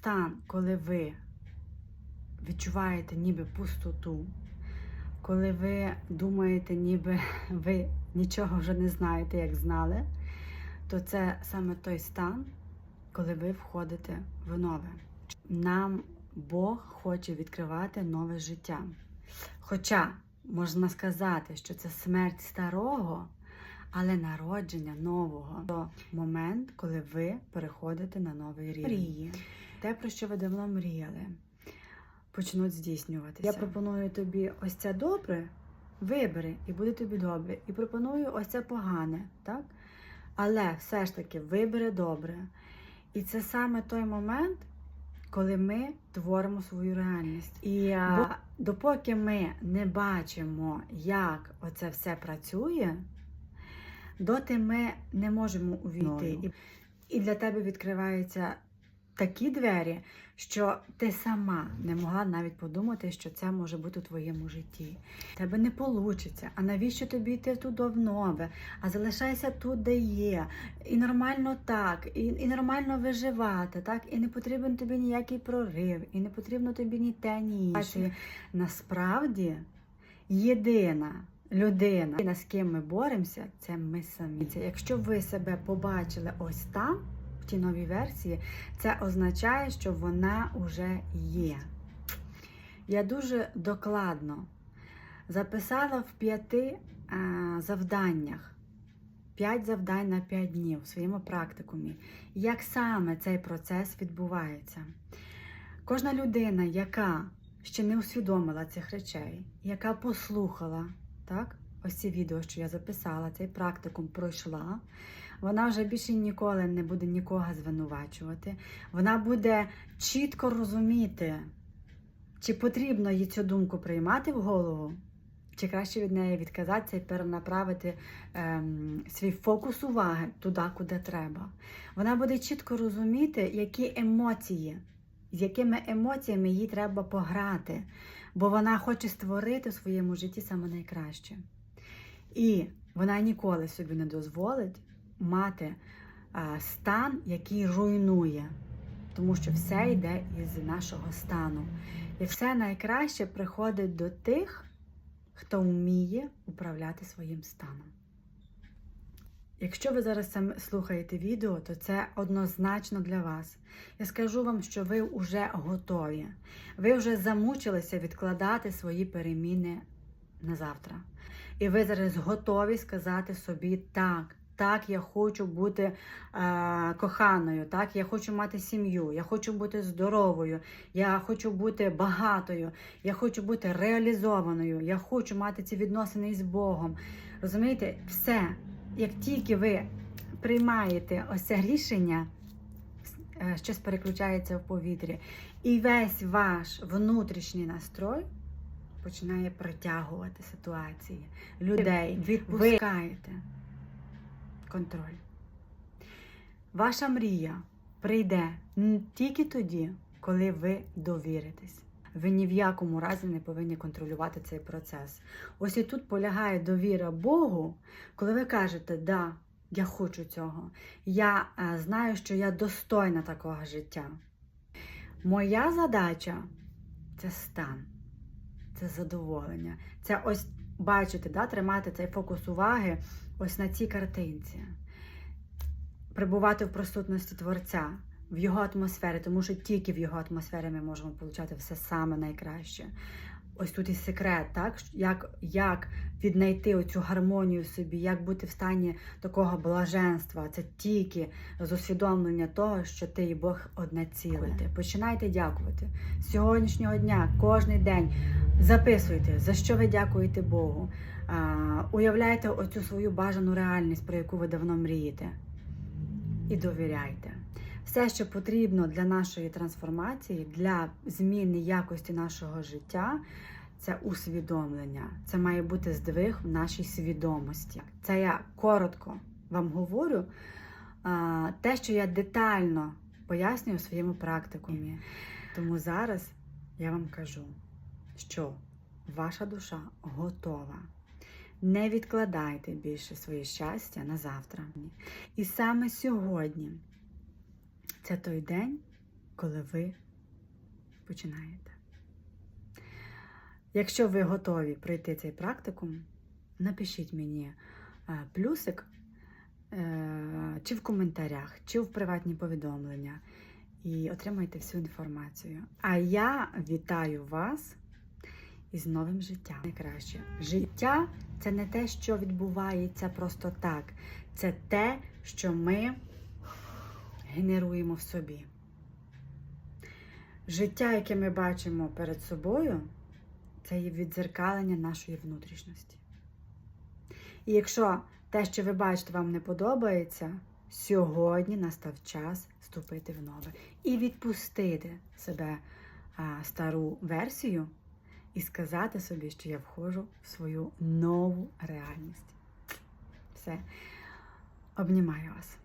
стан, коли ви відчуваєте ніби пустоту, коли ви думаєте, ніби ви нічого вже не знаєте, як знали, то це саме той стан, коли ви входите в нове. Нам Бог хоче відкривати нове життя. Хоча можна сказати, що це смерть старого, але народження нового то момент, коли ви переходите на новий рівень. Те, про що ви давно мріяли, почнуть здійснюватися. Я пропоную тобі ось це добре, вибери, і буде тобі добре. І пропоную ось це погане, так? Але все ж таки вибери добре. І це саме той момент, коли ми творимо свою реальність. І а, допоки ми не бачимо, як оце все працює, доти ми не можемо увійти. І, для тебе відкриваються такі двері, що ти сама не могла навіть подумати, що це може бути у твоєму житті. Тебе не вийде. А навіщо тобі йти туди в нове? А залишайся тут, де є. І нормально так, і, і нормально виживати, так? І не потрібен тобі ніякий прорив, і не потрібно тобі ні те, ні інше. Насправді єдина. Людина, з ким ми боремося, це ми самі. Це якщо ви себе побачили ось там, в тій новій версії, це означає, що вона вже є. Я дуже докладно записала в п'яти а, завданнях. П'ять завдань на п'ять днів в своєму практикумі. Як саме цей процес відбувається? Кожна людина, яка ще не усвідомила цих речей, яка послухала так, ось ці відео, що я записала, цей практикум пройшла, вона вже більше ніколи не буде нікого звинувачувати. Вона буде чітко розуміти, чи потрібно їй цю думку приймати в голову, чи краще від неї відказатися і перенаправити ем, свій фокус уваги туди, куди треба. Вона буде чітко розуміти, які емоції, з якими емоціями їй треба пограти, бо вона хоче створити в своєму житті саме найкраще. І вона ніколи собі не дозволить мати стан, який руйнує, тому що все йде із нашого стану. І все найкраще приходить до тих, хто вміє управляти своїм станом. Якщо ви зараз слухаєте відео, то це однозначно для вас. Я скажу вам, що ви вже готові. Ви вже замучилися відкладати свої переміни на завтра. І ви зараз готові сказати собі так. Так, я хочу бути е, коханою, так, я хочу мати сім'ю, я хочу бути здоровою, я хочу бути багатою, я хочу бути реалізованою, я хочу мати ці відносини із Богом. Розумієте, все, як тільки ви приймаєте ось це рішення, е, щось переключається в повітрі, і весь ваш внутрішній настрой починає притягувати ситуації, людей, відпускаєте контроль. Ваша мрія прийде тільки тоді, коли ви довіритесь. Ви ні в якому разі не повинні контролювати цей процес. Ось і тут полягає довіра Богу, коли ви кажете, да, я хочу цього. Я е, знаю, що я достойна такого життя. Моя задача це стан, це задоволення. Це ось бачите, да, тримати цей фокус уваги ось на цій картинці. Прибувати в присутності Творця, в його атмосфері, тому що тільки в його атмосфері ми можемо отримати все саме найкраще. Ось тут і секрет, так? Як, як віднайти оцю гармонію в собі, як бути в стані такого блаженства. Це тільки з усвідомлення того, що ти і Бог одне ціле. Починайте дякувати. З сьогоднішнього дня, кожен день записуйте, за що ви дякуєте Богу. Уявляйте оцю свою бажану реальність, про яку ви давно мрієте. І довіряйте. Все, що потрібно для нашої трансформації, для зміни якості нашого життя, це усвідомлення. Це має бути здвиг в нашій свідомості. Це я коротко вам говорю. Те, що я детально пояснюю у своєму практикумі. Тому зараз я вам кажу, що ваша душа готова. Не відкладайте більше своє щастя на завтра. І саме сьогодні це той день, коли ви починаєте. Якщо ви готові пройти цей практикум, напишіть мені е, плюсик е, чи в коментарях, чи в приватні повідомлення і отримайте всю інформацію. А я вітаю вас із новим життям. Найкраще життя це не те, що відбувається просто так. Це те, що ми генеруємо в собі. Життя, яке ми бачимо перед собою, це є віддзеркалення нашої внутрішності. І якщо те, що ви бачите, вам не подобається, сьогодні настав час вступити в нове і відпустити себе а, стару версію і сказати собі, що я входжу в свою нову реальність. Все. Обнімаю вас.